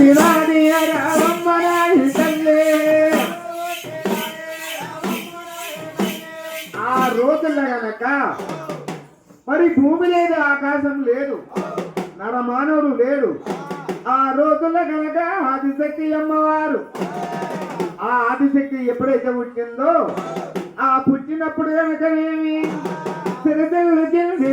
వచ్చినాని రామమ్మ నాయి తల్లి. ఆ రోజుల్లో గనక మరి భూమి లేదు ఆకాశం లేదు నరమానవుడు లేడు. ఆ రోజుల్లో కనుక ఆదిశక్తి అమ్మవారు ఆ ఆదిశక్తి ఎప్పుడైతే పుట్టిందో ఆ పుట్టినప్పుడు కనుకనేమి తెలిపాదమే గిల్లి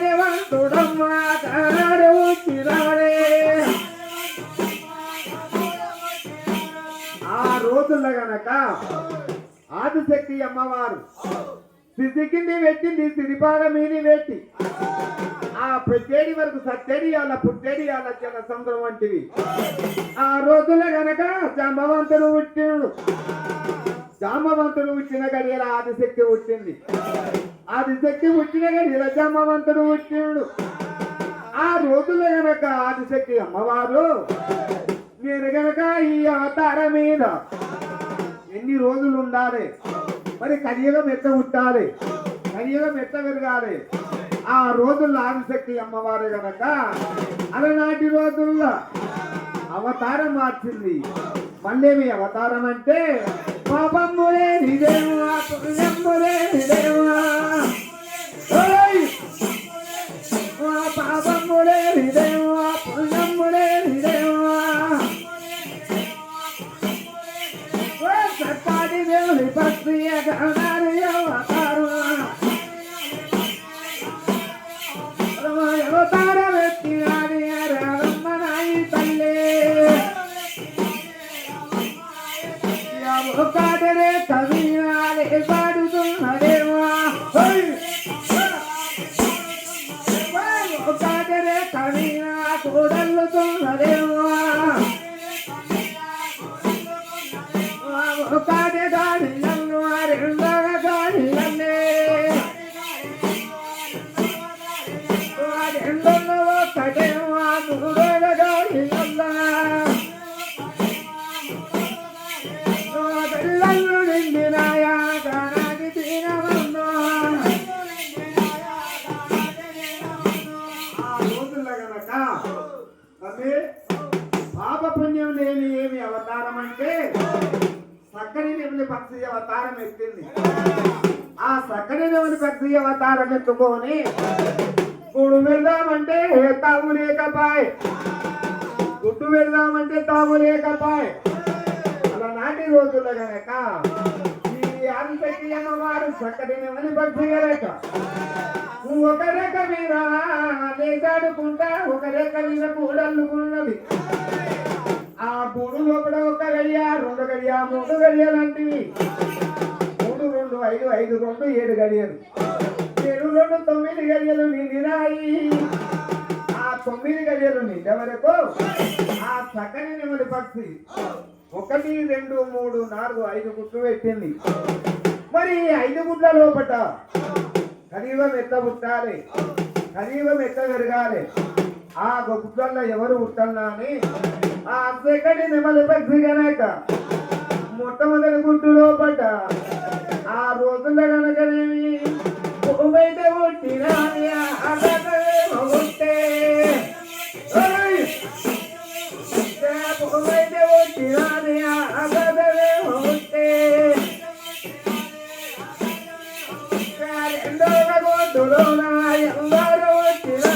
ఆదిశక్తి అమ్మవారు. సిద్ధికింది పెట్టింది సిరిపాల మీది పెట్టి ఆ పెద్దేడి వరకు సత్తేడి అలా పుట్టేడి అలా చిన్న సముద్రం వంటివి. ఆ రోజుల గనక జాంబవంతుడు పుట్టినడు జాంబవంతుడు పుట్టిన గడియల ఆదిశక్తి పుట్టింది. ఆదిశక్తి పుట్టిన గడియల జాంబవంతుడు పుట్టినడు ఆ రోజుల గనక ఆదిశక్తి అమ్మవారు నేను గనక ఈ అవతార మీద ఎన్ని రోజులు ఉండాలి? మరి కలియుగం ఎట్ట ఉండాలి కలియుగం ఎట్ట పెరగాలి. ఆ రోజుల్లో ఆదిశక్తి అమ్మవారు కనుక అలనాటి రోజుల్లో అవతారం మార్చింది. మళ్ళేమి అవతారం అంటే పాపమ్ములే నిదేవా పుణ్యమ్ములే నిదేవా పాపమ్ములే I'm out of your. పుణ్యం లేని ఏమి అవతారం అంటే సక్కని నెమలి పక్షి అవతారం ఎత్తింది ఆ సక్కని నెమలి పక్షి అవతారం ఎత్తుకొని గుడు వెళ్దామంటే తాము లేకపాయ్ గుడ్డు వెళ్దామంటే తాము లేకపాయ్ నాటి రోజుల్లో గనక ఈ అంతకి అమ్మవారు చక్కటి నెమలి పక్షి గనక నువ్వు ఒక రెక్క మీద లేచాడుకుంటా ఒక రెక్క మీద కూడల్లుకున్నది ఆ గూడు లోపల ఒక గడియ రెండు గడియ మూడు గడియలంటివి మూడు రెండు ఐదు ఐదు రెండు ఏడు గడియలు ఏడు రెండు తొమ్మిది గడియలు నిండినాయి. ఆ తొమ్మిది గడియలు నిండే వరకు ఆ చక్కని నెమలి పక్షి ఒకటి రెండు మూడు నాలుగు ఐదు గుట్లు పెట్టింది. మరి ఐదు గుడ్ల లోపట కనీవం ఎట్లా పుట్టాలి? కనీవం ఎట్లా పెరగాలి? ఆ గుడ్డల్లో ఎవరు పుట్టాలా అని? ఆ సెకండ్ నెమలి పక్షి గనక మొట్టమొదటి గుడ్డు లోపట ఆ రోజుల్లో గనకనేమి Laura,